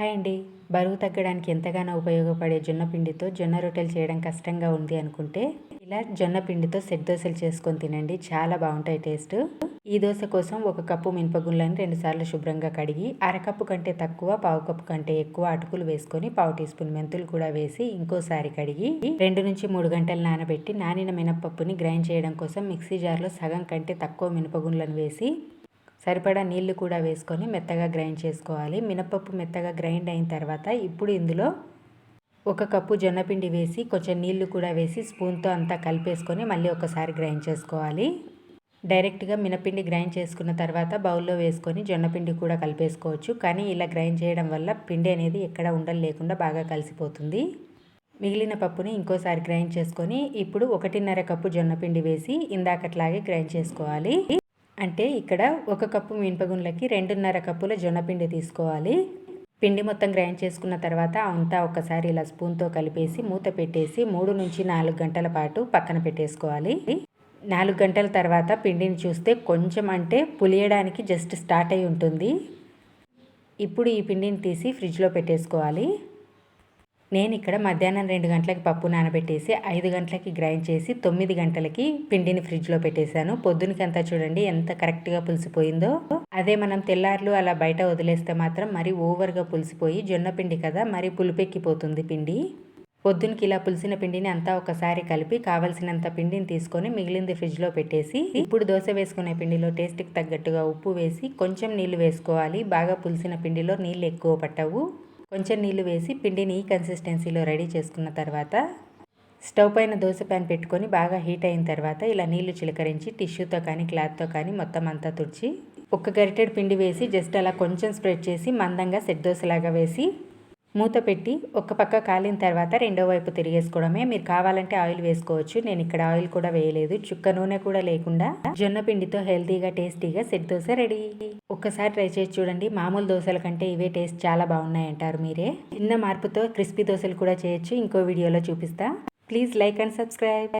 Hi అండి బరువు తగ్గడానికి ఎంతగానో ఉపయోగపడే జొన్న పిండితో జొన్న రొట్టెలు చేయడం కష్టంగా ఉంది అనుకుంటే ఇలా జొన్న పిండితో సెట్ దోశలు చేసుకొని తినండి. చాలా బాగుంటాయి టేస్ట్. ఈ దోశ కోసం ఒక కప్పు మినపగుళ్ళని రెండుసార్లు శుభ్రంగా కడిగి అరకప్పు కంటే తక్కువ పావు కప్పు కంటే ఎక్కువ అటుకులు వేసుకొని పావు టీ స్పూన్ మెంతులు కూడా వేసి ఇంకోసారి కడిగి రెండు నుంచి మూడు గంటలు నానబెట్టి నానిన మినపప్పుని గ్రైండ్ చేయడం కోసం మిక్సీ జార్లో సగం కంటే తక్కువ మినపగుండ్లను వేసి సరిపడా నీళ్ళు కూడా వేసుకొని మెత్తగా గ్రైండ్ చేసుకోవాలి. మినపప్పు మెత్తగా గ్రైండ్ అయిన తర్వాత ఇప్పుడు ఇందులో ఒక కప్పు జొన్నపిండి వేసి కొంచెం నీళ్ళు కూడా వేసి స్పూన్తో అంతా కలిపేసుకొని మళ్ళీ ఒకసారి గ్రైండ్ చేసుకోవాలి. డైరెక్ట్గా మినపిండి గ్రైండ్ చేసుకున్న తర్వాత బౌల్లో వేసుకొని జొన్నపిండి కూడా కలిపేసుకోవచ్చు. కానీ ఇలా గ్రైండ్ చేయడం వల్ల పిండి అనేది ఎక్కడ ఉండలు లేకుండా బాగా కలిసిపోతుంది. మిగిలిన పప్పుని ఇంకోసారి గ్రైండ్ చేసుకొని ఇప్పుడు ఒకటిన్నర కప్పు జొన్నపిండి వేసి ఇందాకట్లాగే గ్రైండ్ చేసుకోవాలి. అంటే ఇక్కడ ఒక కప్పు మినపగుండ్లకి రెండున్నర కప్పుల జొన్నపిండి తీసుకోవాలి. పిండి మొత్తం గ్రైండ్ చేసుకున్న తర్వాత అంతా ఒకసారి ఇలా స్పూన్తో కలిపేసి మూత పెట్టేసి మూడు నుంచి నాలుగు గంటల పాటు పక్కన పెట్టేసుకోవాలి. నాలుగు గంటల తర్వాత పిండిని చూస్తే కొంచెం అంటే పులియడానికి జస్ట్ స్టార్ట్ అయి ఉంటుంది. ఇప్పుడు ఈ పిండిని తీసి ఫ్రిడ్జ్లో పెట్టేసుకోవాలి. నేను ఇక్కడ మధ్యాహ్నం రెండు గంటలకి పప్పు నానబెట్టేసి ఐదు గంటలకి గ్రైండ్ చేసి తొమ్మిది గంటలకి పిండిని ఫ్రిడ్జ్లో పెట్టేశాను. పొద్దునకి అంతా చూడండి ఎంత కరెక్ట్గా పులిసిపోయిందో. అదే మనం తెల్లార్లు అలా బయట వదిలేస్తే మాత్రం మరీ ఓవర్గా పులిసిపోయి జొన్న పిండి కదా మరీ పులిపెక్కిపోతుంది పిండి. పొద్దునకి ఇలా పులిసిన పిండిని అంతా ఒకసారి కలిపి కావలసినంత పిండిని తీసుకొని మిగిలింది ఫ్రిడ్జ్లో పెట్టేసి ఇప్పుడు దోశ వేసుకునే పిండిలో టేస్ట్కి తగ్గట్టుగా ఉప్పు వేసి కొంచెం నీళ్ళు వేసుకోవాలి. బాగా పులిసిన పిండిలో నీళ్ళు ఎక్కువ పట్టవు. కొంచెం నీళ్ళు వేసి పిండిని ఈ కన్సిస్టెన్సీలో రెడీ చేసుకున్న తర్వాత స్టవ్ పైన దోశ ప్యాన్ పెట్టుకొని బాగా హీట్ అయిన తర్వాత ఇలా నీళ్ళు చిలకరించి టిష్యూతో కానీ క్లాత్తో కానీ మొత్తం అంతా తుడిచి ఒక గరిటెడ్ పిండి వేసి జస్ట్ అలా కొంచెం స్ప్రెడ్ చేసి మందంగా సెట్ దోశలాగా వేసి మూత పెట్టి ఒక పక్క కాలిన తర్వాత రెండో వైపు తిరిగేసుకోవడమే. మీరు కావాలంటే ఆయిల్ వేసుకోవచ్చు. నేను ఇక్కడ ఆయిల్ కూడా వేయలేదు. చుక్క నూనె కూడా లేకుండా జొన్న పిండితో హెల్తీగా టేస్టీగా సెట్ దోశ రెడీ. ఒక్కసారి ట్రై చేసి చూడండి. మామూలు దోశల కంటే ఇవే టేస్ట్ చాలా బాగున్నాయి అంటారు మీరే. చిన్న మార్పుతో క్రిస్పీ దోశలు కూడా చేయొచ్చు. ఇంకో వీడియోలో చూపిస్తా. Please like and subscribe.